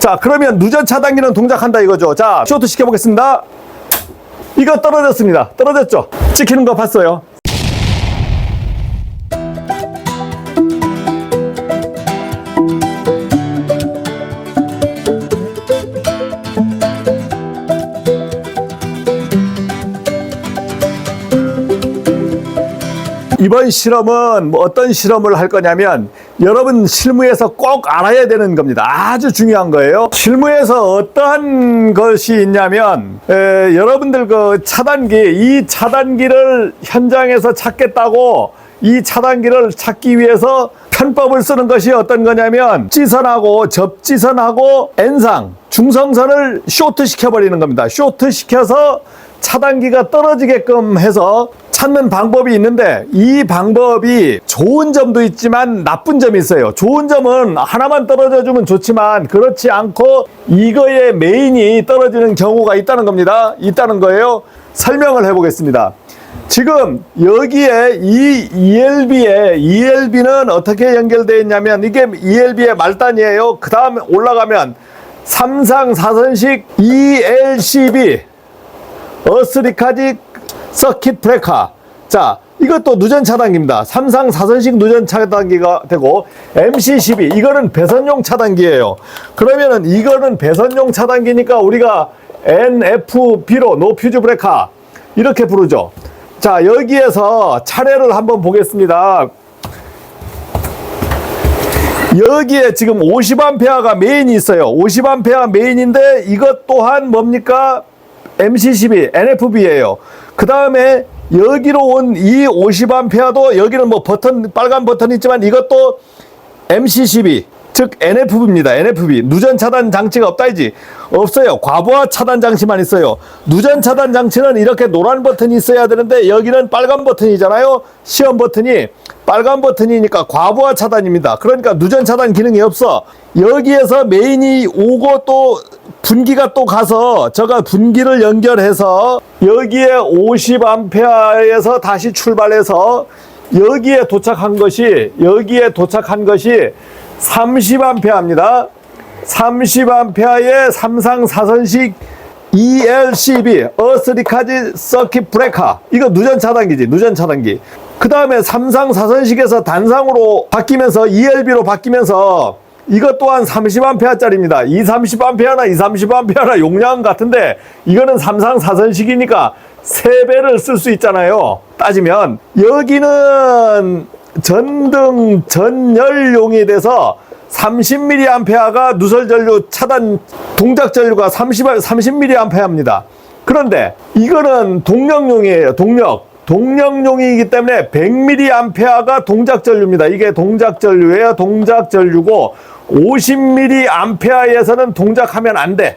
자, 그러면 누전 차단기는 동작한다 이거죠. 자, 쇼트 시켜보겠습니다. 이거 떨어졌습니다. 떨어졌죠? 찍히는 거 봤어요. 이번 실험은 뭐 어떤 실험을 할 거냐면 여러분 실무에서 꼭 알아야 되는 겁니다. 아주 중요한 거예요. 실무에서 어떠한 것이 있냐면 에, 여러분들 그 차단기 이 차단기를 현장에서 찾겠다고 이 차단기를 찾기 위해서 편법을 쓰는 것이 어떤 거냐면 지선하고 접지선하고 N상 중성선을 쇼트 시켜버리는 겁니다. 쇼트 시켜서 차단기가 떨어지게끔 해서 찾는 방법이 있는데 이 방법이 좋은 점도 있지만 나쁜 점이 있어요. 좋은 점은 하나만 떨어져 주면 좋지만 그렇지 않고 이거의 메인이 떨어지는 경우가 있다는 겁니다. 있다는 거예요. 설명을 해보겠습니다. 지금 여기에 이 ELB에 ELB는 어떻게 연결되어 있냐면 이게 ELB의 말단이에요. 그 다음에 올라가면 삼상 사선식 ELCB 어스리카지 서킷 브레이커. 자, 이것도 누전 차단기입니다. 삼상 사선식 누전 차단기가 되고 MC12 이거는 배선용 차단기예요. 그러면은 이거는 배선용 차단기니까 우리가 NFB로 노 퓨즈 브레이커 이렇게 부르죠. 자, 여기에서 차례를 한번 보겠습니다. 여기에 지금 50A가 메인이 있어요. 50A 메인인데 이것 또한 뭡니까? MC12, NFB예요. 그 다음에 여기로 온 이 50A도 여기는 뭐 버튼, 빨간 버튼 있지만 이것도 MC12, 즉 NFB입니다. NFB. 누전 차단 장치가 없다이지. 없어요. 과부하 차단 장치만 있어요. 누전 차단 장치는 이렇게 노란 버튼이 있어야 되는데 여기는 빨간 버튼이잖아요. 시험 버튼이 빨간 버튼이니까 과부하 차단입니다. 그러니까 누전 차단 기능이 없어. 여기에서 메인이 오고 또 분기가 또 가서 저가 분기를 연결해서 여기에 50A에서 다시 출발해서 여기에 도착한 것이 여기에 도착한 것이 30A입니다. 30A의 삼상 사선식 ELCB 어스리카지 서킷 브레이커 이거 누전 차단기지 누전 차단기 그 다음에 삼상 사선식에서 단상으로 바뀌면서 ELB로 바뀌면서 이것 또한 30A짜리입니다. 이 30A나 이 30A나 용량 같은데 이거는 삼상 사선식이니까 3배를 쓸 수 있잖아요. 따지면 여기는 전등 전열용이 돼서 30mA가 누설 전류 차단 동작 전류가 30 30mA입니다. 그런데 이거는 동력용이에요. 동력. 동력용이기 때문에 100mA가 동작 전류입니다. 이게 동작 전류예요. 동작 전류고 50mA에서는 동작하면 안 돼.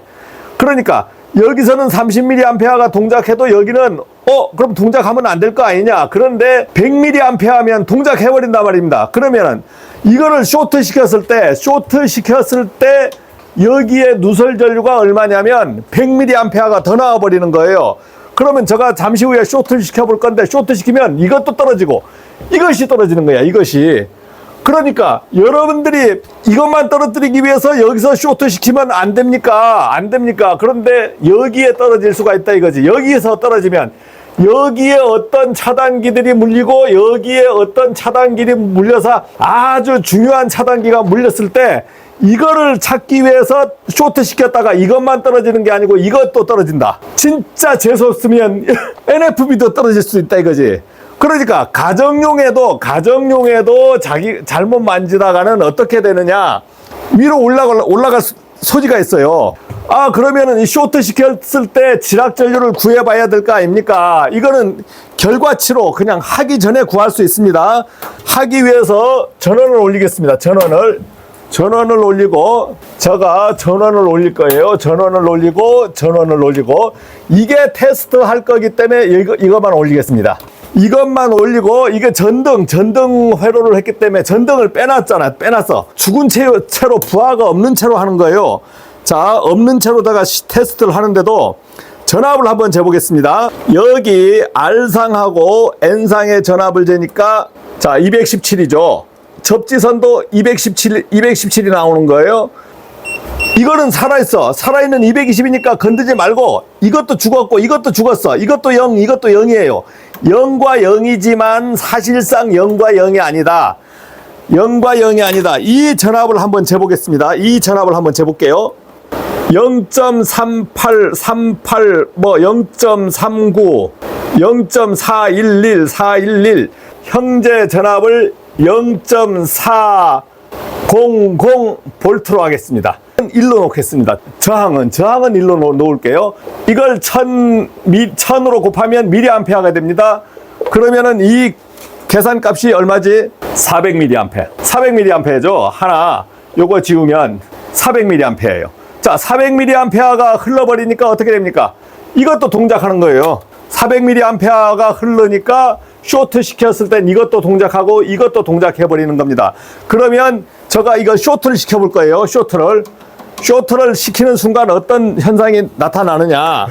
그러니까 여기서는 30mA가 동작해도 여기는 어 그럼 동작하면 안 될 거 아니냐? 그런데 100mA 하면 동작해버린단 말입니다. 그러면은 이거를 쇼트 시켰을 때 쇼트 시켰을 때 여기에 누설 전류가 얼마냐면 100mA가 더 나와 버리는 거예요. 그러면 제가 잠시 후에 쇼트 시켜볼 건데 쇼트 시키면 이것도 떨어지고 이것이 떨어지는 거야 이것이 그러니까 여러분들이 이것만 떨어뜨리기 위해서 여기서 쇼트 시키면 안 됩니까? 안 됩니까? 그런데 여기에 떨어질 수가 있다 이거지. 여기에서 떨어지면 여기에 어떤 차단기들이 물리고 여기에 어떤 차단기들이 물려서 아주 중요한 차단기가 물렸을 때 이거를 찾기 위해서 쇼트 시켰다가 이것만 떨어지는 게 아니고 이것도 떨어진다. 진짜 재수 없으면 NFB도 떨어질 수 있다 이거지. 그러니까 가정용에도 가정용에도 자기 잘못 만지다가는 어떻게 되느냐 위로 올라갈 올라갈 수- 소지가 있어요. 아 그러면은 이 쇼트 시켰을 때 지락 전류를 구해봐야 될 거 아닙니까? 이거는 결과치로 그냥 하기 전에 구할 수 있습니다. 하기 위해서 전원을 올리겠습니다. 전원을 전원을 올리고 제가 전원을 올릴 거예요. 전원을 올리고 전원을 올리고 이게 테스트 할 거기 때문에 이거 이것만 올리겠습니다. 이것만 올리고 이게 전등 전등 회로를 했기 때문에 전등을 빼놨잖아 빼놨어 죽은 채- 채로 부하가 없는 채로 하는 거예요. 자 없는 채로다가 시- 테스트를 하는데도 전압을 한번 재보겠습니다. 여기 R상하고 N상의 전압을 재니까 자 217이죠. 접지선도 217 217이 나오는 거예요 이거는 살아있어. 살아있는 220이니까 건드지 말고 이것도 죽었고 이것도 죽었어. 이것도 0, 이것도 0이에요. 0과 0이지만 사실상 0과 0이 아니다. 0과 0이 아니다. 이 전압을 한번 재보겠습니다. 이 전압을 한번 재볼게요. 0.38, 38, 뭐 0.39, 0.411, 411 현재 전압을 0.400 볼트로 하겠습니다. 1로 놓겠습니다. 저항은 저항은 1로 놓, 놓을게요. 이걸 1000 미, 1000으로 곱하면 미리암페어가 됩니다. 그러면은 이 계산값이 얼마지? 400mA. 400mA죠. 하나 요거 지우면 400mA예요. 자, 400mA가 흘러버리니까 어떻게 됩니까? 이것도 동작하는 거예요. 400mA가 흐르니까 쇼트 시켰을 땐 이것도 동작하고 이것도 동작해 버리는 겁니다. 그러면 제가 이거 쇼트를 시켜 볼 거예요. 쇼트를 쇼트를 시키는 순간 어떤 현상이 나타나느냐?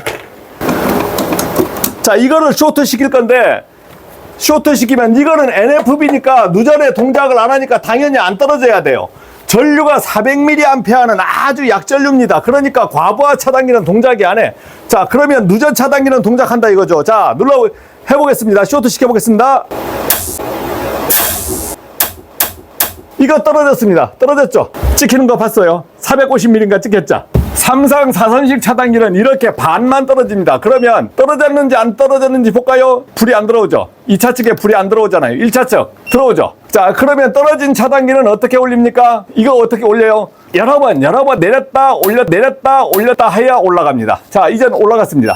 자, 이거를 쇼트 시킬 건데 쇼트 시키면 이거는 NFB니까 누전에 동작을 안 하니까 당연히 안 떨어져야 돼요. 전류가 400mA는 아주 약전류입니다. 그러니까 과부하 차단기는 동작이 안 해. 자, 그러면 누전 차단기는 동작한다 이거죠. 자, 눌러 해보겠습니다. 쇼트 시켜보겠습니다. 이거 떨어졌습니다. 떨어졌죠? 찍히는 거 봤어요? 450mm인가 찍혔죠? 삼상 사선식 차단기는 이렇게 반만 떨어집니다. 그러면 떨어졌는지 안 떨어졌는지 볼까요? 불이 안 들어오죠? 2차 측에 불이 안 들어오잖아요. 1차 측 들어오죠? 자, 그러면 떨어진 차단기는 어떻게 올립니까? 이거 어떻게 올려요? 여러 번, 여러 번 내렸다, 올렸, 내렸다, 올렸다 해야 올라갑니다. 자, 이젠 올라갔습니다.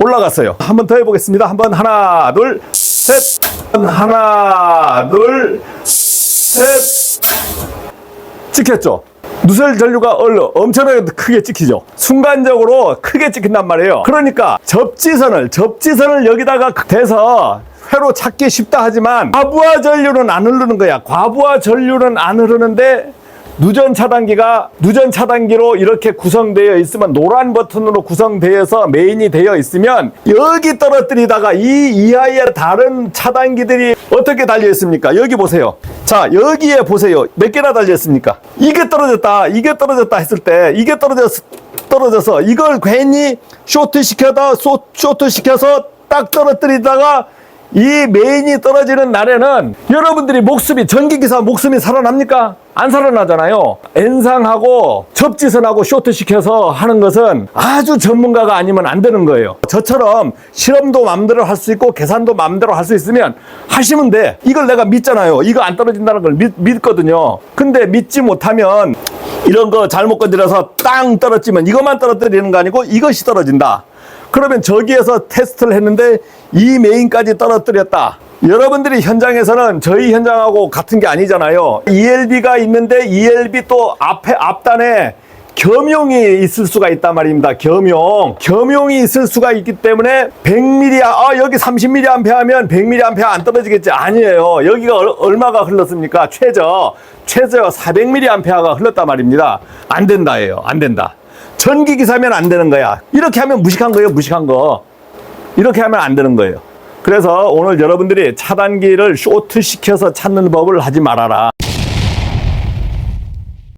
올라갔어요. 한 번 더 해보겠습니다. 한번 하나, 둘, 셋. 하나, 둘, 셋. 찍혔죠? 누설 전류가 얼 엄청나게 크게 찍히죠. 순간적으로 크게 찍힌단 말이에요. 그러니까 접지선을 접지선을 여기다가 대서 회로 찾기 쉽다 하지만 과부하 전류는 안 흐르는 거야. 과부하 전류는 안 흐르는데 누전 차단기가 누전 차단기로 이렇게 구성되어 있으면 노란 버튼으로 구성되어서 메인이 되어 있으면 여기 떨어뜨리다가 이 이하의 다른 차단기들이 어떻게 달려 있습니까? 여기 보세요. 자, 여기에 보세요. 몇 개나 달려 있습니까? 이게 떨어졌다. 이게 떨어졌다 했을 때 이게 떨어졌 떨어져서 이걸 괜히 쇼트 시켜다 소- 쇼트 시켜서 딱 떨어뜨리다가 이 메인이 떨어지는 날에는 여러분들이 목숨이 전기기사 목숨이 살아납니까? 안 살아나잖아요. 엔상하고 접지선하고 쇼트 시켜서 하는 것은 아주 전문가가 아니면 안 되는 거예요. 저처럼 실험도 마음대로 할 수 있고 계산도 마음대로 할 수 있으면 하시면 돼. 이걸 내가 믿잖아요. 이거 안 떨어진다는 걸 믿, 믿거든요. 근데 믿지 못하면 이런 거 잘못 건드려서 땅 떨어지면 이것만 떨어뜨리는 거 아니고 이것이 떨어진다. 그러면 저기에서 테스트를 했는데 이 메인까지 떨어뜨렸다. 여러분들이 현장에서는 저희 현장하고 같은 게 아니잖아요. ELB가 있는데 ELB 또 앞에 앞단에 겸용이 있을 수가 있단 말입니다. 겸용. 겸용이 있을 수가 있기 때문에 100mA, 아, 여기 30mA 하면 100mA 안 떨어지겠지? 아니에요. 여기가 얼- 얼마가 흘렀습니까? 최저. 최저 400mA가 흘렀단 말입니다. 안 된다예요. 안 된다. 전기 기사면 안 되는 거야. 이렇게 하면 무식한 거예요, 무식한 거. 이렇게 하면 안 되는 거예요. 그래서 오늘 여러분들이 차단기를 쇼트 시켜서 찾는 법을 하지 말아라.